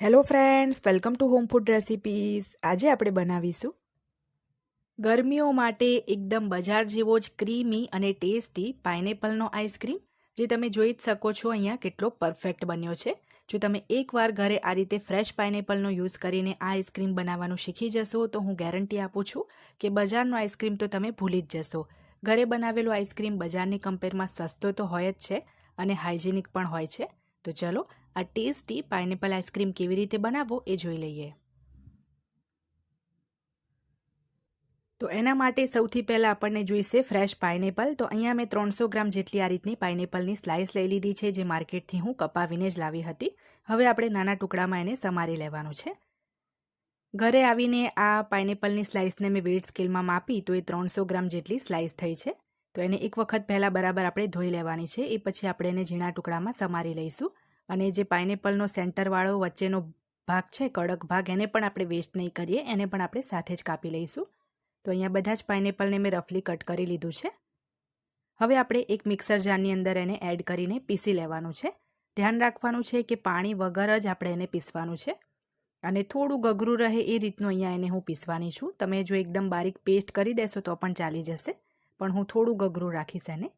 Hello friends welcome to home food recipes આજે આપણે બનાવીશું ગરમીઓ માટે એકદમ બજાર જેવો જ ક્રીમી અને ટેસ્ટી પાઇનેપલનો આઈસ્ક્રીમ જે તમે જોઈ જ શકો છો અહીંયા કેટલો પરફેક્ટ બન્યો છે. જો તમે એકવાર ઘરે આ રીતે ફ્રેશ પાઇનેપલનો યુઝ કરીને આ આઈસ્ક્રીમ બનાવવાનું શીખી જશો, તો હું ગેરંટી આપું છું કે બજારનો આઈસ્ક્રીમ તો તમે ભૂલી જ જશો. ઘરે બનાવેલો આઈસ્ક્રીમ બજારની કમ્પેરમાં સસ્તો તો હોય જ છે અને હાઇજેનિક પણ હોય છે. તો ચલો આ ટેસ્ટી પાઇનેપલ આઈસ્ક્રીમ કેવી રીતે બનાવવો એ જોઈ લઈએ. તો એના માટે સૌથી પહેલાં આપણને જોઈશે ફ્રેશ પાઇનેપલ. તો અહીંયા મેં ત્રણસો ગ્રામ જેટલી આ રીતની પાઇનેપલની સ્લાઇસ લઈ લીધી છે, જે માર્કેટથી હું કપાવીને જ લાવી હતી. હવે આપણે નાના ટુકડામાં એને સમારી લેવાનું છે. ઘરે આવીને આ પાઇનેપલની સ્લાઇસને મેં વેટ સ્કેલમાં માપી તો એ ત્રણસો ગ્રામ જેટલી સ્લાઇસ થઈ છે. તો એને એક વખત પહેલાં બરાબર આપણે ધોઈ લેવાની છે. એ પછી આપણે એને ઝીણા ટુકડામાં સમારી લઈશું. અને જે પાઇનેપલનો સેન્ટરવાળો વચ્ચેનો ભાગ છે, કડક ભાગ, એને પણ આપણે વેસ્ટ નહીં કરીએ, એને પણ આપણે સાથે જ કાપી લઈશું. તો અહીંયા બધા જ પાઇનેપલને મેં રફલી કટ કરી લીધું છે. હવે આપણે એક મિક્સર જારની અંદર એને એડ કરીને પીસી લેવાનું છે. ધ્યાન રાખવાનું છે કે પાણી વગર જ આપણે એને પીસવાનું છે. અને થોડું ગગરું રહે એ રીતનું અહીંયા એને હું પીસવાની છું. તમે જો એકદમ બારીક પેસ્ટ કરી દેશો તો પણ ચાલી જશે. પણ હું થોડું ગગરું રાખીશ એને.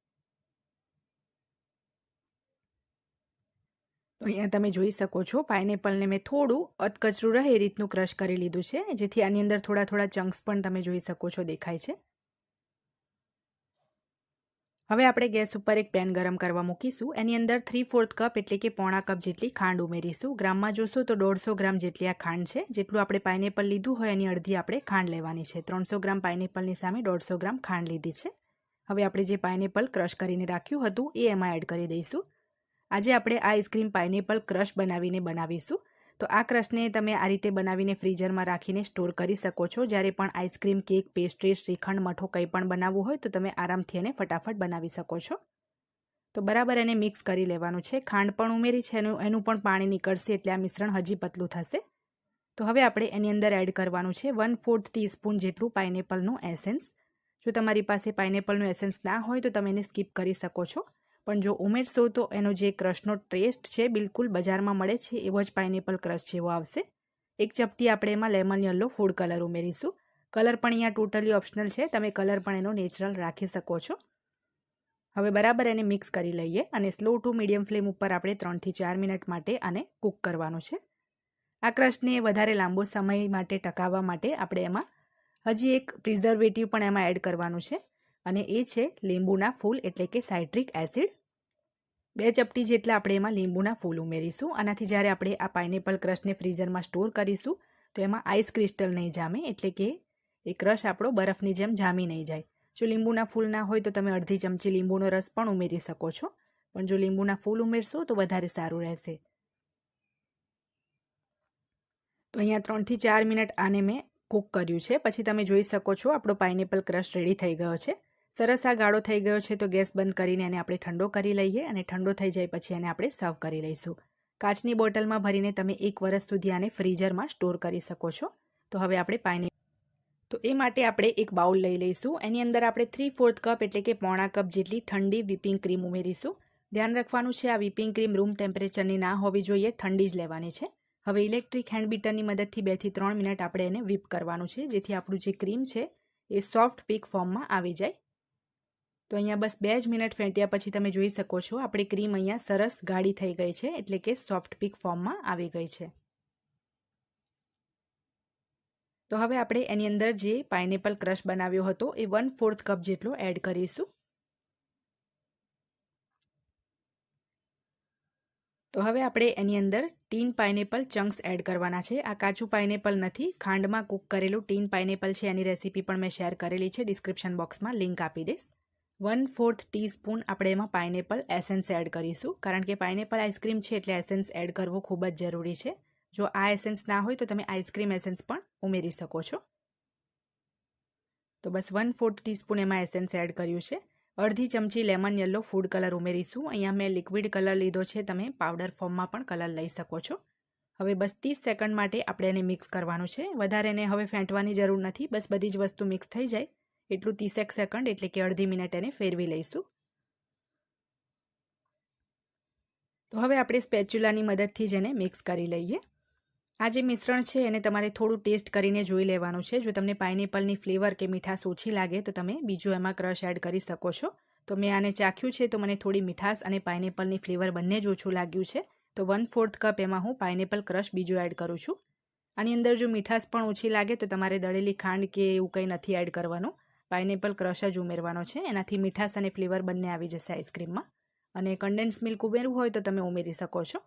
તો અહીંયા તમે જોઈ શકો છો, પાઇનેપલને મેં થોડું અધકચરું રહે એ રીતનું ક્રશ કરી લીધું છે, જેથી આની અંદર થોડા થોડા ચંક્સ પણ તમે જોઈ શકો છો દેખાય છે. હવે આપણે ગેસ ઉપર એક પેન ગરમ કરવા મૂકીશું. એની અંદર થ્રી ફોર્થ કપ એટલે કે પોણા કપ જેટલી ખાંડ ઉમેરીશું. ગ્રામમાં જોશો તો દોઢસો ગ્રામ જેટલી આ ખાંડ છે. જેટલું આપણે પાઇનેપલ લીધું હોય એની અડધી આપણે ખાંડ લેવાની છે. ત્રણસો ગ્રામ પાઇનેપલની સામે દોઢસો ગ્રામ ખાંડ લીધી છે. હવે આપણે જે પાઇનેપલ ક્રશ કરીને રાખ્યું હતું, એ એમાં એડ કરી દઈશું. આજે આપણે આઈસ્ક્રીમ પાઇનેપલ ક્રશ બનાવીને બનાવીશું. તો આ ક્રશને તમે આ રીતે બનાવીને ફ્રીઝરમાં રાખીને સ્ટોર કરી શકો છો. જ્યારે પણ ice cream, cake, pastry, shrikhand, મઠો કંઈ પણ બનાવવું હોય તો તમે આરામથી એને ફટાફટ બનાવી શકો છો. તો બરાબર એને મિક્સ કરી લેવાનું છે. ખાંડ પણ ઉમેરી છે, એનું એનું પણ પાણી નીકળશે એટલે આ મિશ્રણ હજી પતલું થશે. તો હવે આપણે એની અંદર એડ કરવાનું છે વન ફોર્થ ટીસ્પૂન જેટલું પાઇનેપલનું એસેન્સ. જો તમારી પાસે પાઇનેપલનું એસેન્સ ના હોય તો તમે એને સ્કીપ કરી શકો છો. પણ જો ઉમેરશો તો એનો જે ક્રશનો ટેસ્ટ છે બિલકુલ બજારમાં મળે છે, એવો જ પાઇનેપલ ક્રશ જેવો આવશે. એક ચપટી આપણે એમાં લેમન યલો ફૂડ કલર ઉમેરીશું. કલર પણ અહીંયા ટોટલી ઓપ્શનલ છે, તમે કલર પણ એનો નેચરલ રાખી શકો છો. હવે બરાબર એને મિક્સ કરી લઈએ અને સ્લો ટુ મીડિયમ ફ્લેમ ઉપર આપણે ત્રણથી ચાર મિનિટ માટે આને કૂક કરવાનું છે. આ ક્રશને વધારે લાંબો સમય માટે ટકાવવા માટે આપણે એમાં હજી એક પ્રિઝર્વેટિવ પણ એમાં એડ કરવાનું છે. અને એ છે લીંબુના ફૂલ એટલે કે સાઇટ્રિક એસિડ. બે ચપટી જેટલા આપણે એમાં લીંબુના ફૂલ ઉમેરીશું. આનાથી જ્યારે આપણે આ પાઇનેપલ ક્રશને ફ્રીઝરમાં સ્ટોર કરીશું, તો એમાં આઈસ ક્રિસ્ટલ નહીં જામે, એટલે કે એ ક્રશ આપણો બરફની જેમ જામી નહીં જાય. જો લીંબુના ફૂલ ના હોય તો તમે અડધી ચમચી લીંબુનો રસ પણ ઉમેરી શકો છો. પણ જો લીંબુના ફૂલ ઉમેરશો તો વધારે સારું રહેશે. તો અહીંયા ત્રણથી ચાર મિનિટ આને મેં કૂક કર્યું છે. પછી તમે જોઈ શકો છો આપણો પાઇનેપલ ક્રશ રેડી થઈ ગયો છે. સરસ આ ગાળો થઈ ગયો છે તો ગેસ બંધ કરીને એને આપણે ઠંડો કરી લઈએ અને ઠંડો થઈ જાય પછી એને આપણે સર્વ કરી લઈશું. કાચની બોટલમાં ભરીને તમે એક વર્ષ સુધી આને ફ્રીઝરમાં સ્ટોર કરી શકો છો. તો હવે આપણે પાઈને તો એ માટે આપણે એક બાઉલ લઈ લઈશું. એની અંદર આપણે થ્રી ફોર્થ કપ એટલે કે પોણા કપ જેટલી ઠંડી વિપિંગ ક્રીમ ઉમેરીશું. ધ્યાન રાખવાનું છે આ વિપિંગ ક્રીમ રૂમ ટેમ્પરેચરની ના હોવી જોઈએ, ઠંડી જ લેવાની છે. હવે ઇલેક્ટ્રિક હેન્ડ બીટરની મદદથી બેથી ત્રણ મિનિટ આપણે એને વીપ કરવાનું છે, જેથી આપણું જે ક્રીમ છે એ સોફ્ટ પીક ફોર્મમાં આવી જાય. તો અહીંયા બસ બે જ મિનિટ ફેંટ્યા પછી તમે જોઈ શકો છો, આપણી ક્રીમ અહીંયા સરસ ગાઢી થઈ ગઈ છે, એટલે કે સોફ્ટ પીક ફોર્મમાં આવી ગઈ છે. તો હવે આપણે એની અંદર જે પાઇનેપલ ક્રશ બનાવ્યો હતો, એ વન ફોર્થ કપ જેટલો એડ કરીશું. તો હવે આપણે એની અંદર ટીન પાઇનેપલ ચંક્સ એડ કરવાના છે. આ કાચું પાઇનેપલ નથી, ખાંડમાં કૂક કરેલું ટીન પાઇનેપલ છે, એની રેસીપી પણ મેં શેર કરેલી છે, ડિસ્ક્રિપ્શન બોક્સમાં લિંક આપી દઈશ. વન ફોર્થ ટીસ્પૂન આપણે એમાં પાઇનેપલ એસેન્સ એડ કરીશું. કારણ કે પાઇનેપલ આઈસ્ક્રીમ છે એટલે એસેન્સ એડ કરવો ખૂબ જ જરૂરી છે. જો આ એસેન્સ ના હોય તો તમે આઈસ્ક્રીમ એસેન્સ પણ ઉમેરી શકો છો. તો બસ વન ફોર્થ ટીસ્પૂન એમાં એસેન્સ એડ કર્યું છે. અડધી ચમચી લેમન યલો ફૂડ કલર ઉમેરીશું. અહીંયા મેં લિક્વિડ કલર લીધો છે. તમે પાવડર ફોર્મમાં પણ કલર લઈ શકો છો. હવે બસ ત્રીસ સેકન્ડ માટે આપણે એને મિક્સ કરવાનું છે. વધારે એને હવે ફેંટવાની જરૂર નથી. બસ બધી જ વસ્તુ મિક્સ થઈ જાય. એટલું ત્રીસેક સેકન્ડ એટલે કે અડધી મિનિટ એને ફેરવી લઈશું. તો હવે આપણે સ્પેચ્યુલાની મદદથી જ એને મિક્સ કરી લઈએ. આ જે મિશ્રણ છે એને તમારે થોડું ટેસ્ટ કરીને જોઈ લેવાનું છે. જો તમને પાઇનેપલની ફ્લેવર કે મીઠાશ ઓછી લાગે તો તમે બીજું એમાં ક્રશ એડ કરી શકો છો. તો મેં આને ચાખ્યું છે તો મને થોડી મીઠાશ અને પાઇનેપલની ફ્લેવર બંને જ ઓછું લાગ્યું છે. તો વન ફોર્થ કપ એમાં હું પાઇનેપલ ક્રશ બીજું એડ કરું છું. આની અંદર જો મીઠાશ પણ ઓછી લાગે તો તમારે દળેલી ખાંડ કે એવું કંઈ નથી એડ કરવાનું. પાઇનેપલ ક્રશ જ ઉમેરવાનો છે. એનાથી મીઠાશ અને ફ્લેવર બંને આવી જશે આઈસ્ક્રીમમાં. અને કન્ડેન્સ મિલ્ક ઉમેરવું હોય તો તમે ઉમેરી શકો છો.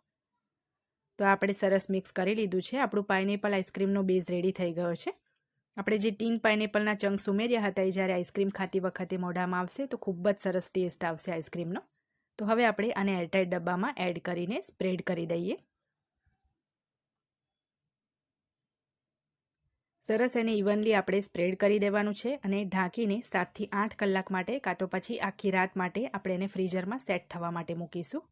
તો આપણે સરસ મિક્સ કરી લીધું છે. આપણું પાઇનેપલ આઈસ્ક્રીમનો બેઝ રેડી થઈ ગયો છે. આપણે જે ટીન પાઇનેપલના ચંક્સ ઉમેર્યા હતા એ જ્યારે આઈસ્ક્રીમ ખાતી વખતે મોઢામાં આવશે તો ખૂબ જ સરસ ટેસ્ટ આવશે આઈસ્ક્રીમનો. તો હવે આપણે આને એરટાઇટ ડબ્બામાં એડ કરીને સ્પ્રેડ કરી દઈએ. સરસ એને ઇવનલી આપણે સ્પ્રેડ કરી દેવાનું છે અને ઢાંકીને સાતથી આઠ કલાક માટે કાં તો પછી આખી રાત માટે આપણે એને ફ્રીઝરમાં સેટ થવા માટે મૂકીશું.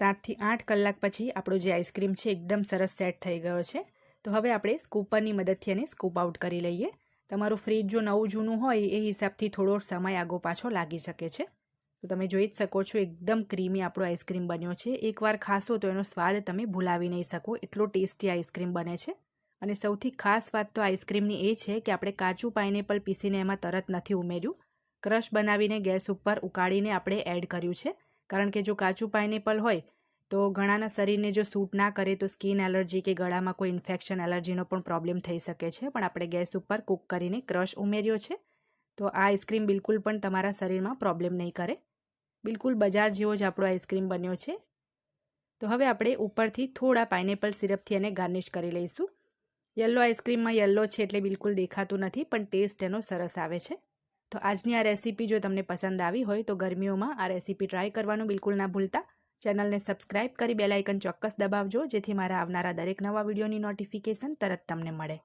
સાતથી આઠ કલાક પછી આપણો જે આઈસ્ક્રીમ છે એકદમ સરસ સેટ થઈ ગયો છે. તો હવે આપણે સ્કૂપરની મદદથી એને સ્કૂપ આઉટ કરી લઈએ. તમારું ફ્રીજ જો નવું જૂનું હોય એ હિસાબથી થોડો સમય આગો પાછો લાગી શકે છે. તો તમે જોઈ જ શકો છો, એકદમ ક્રીમી આપણો આઈસ્ક્રીમ બન્યો છે. એકવાર ખાશો તો એનો સ્વાદ તમે ભૂલાવી નહીં શકો. એટલો ટેસ્ટી આઈસ્ક્રીમ બને છે. અને સૌથી ખાસ વાત તો આઈસ્ક્રીમની એ છે કે આપણે કાચું પાઇનેપલ પીસીને એમાં તરત નથી ઉમેર્યું. ક્રશ બનાવીને ગેસ ઉપર ઉકાળીને આપણે એડ કર્યું છે. કારણ કે જો કાચું પાઇનેપલ હોય તો ઘણાના શરીરને જો સૂટ ના કરે તો સ્કિન એલર્જી કે ગળામાં કોઈ ઇન્ફેક્શન એલર્જીનો પણ પ્રોબ્લેમ થઈ શકે છે. પણ આપણે ગેસ ઉપર કૂક કરીને ક્રશ ઉમેર્યો છે. તો આ આઈસ્ક્રીમ બિલકુલ પણ તમારા શરીરમાં પ્રોબ્લેમ નહીં કરે. બિલકુલ બજાર જેવો જ આપણો આઈસ્ક્રીમ બન્યો છે. તો હવે આપણે ઉપરથી થોડા પાઇનેપલ સિરપથી એને ગાર્નિશ કરી લઈશું. યલો આઈસ્ક્રીમમાં યલો છે એટલે બિલકુલ દેખાતું નથી, પણ ટેસ્ટ એનો સરસ આવે છે. તો આજની આ રેસીપી જો તમને પસંદ આવી હોય તો ગરમીઓમાં આ રેસીપી ટ્રાય કરવાનું બિલકુલ ના ભૂલતા. ચેનલને સબસ્ક્રાઇબ કરી બેલાઇકન ચોક્કસ દબાવજો, જેથી મારા આવનારા દરેક નવા વિડીયોની નોટિફિકેશન તરત તમને મળે.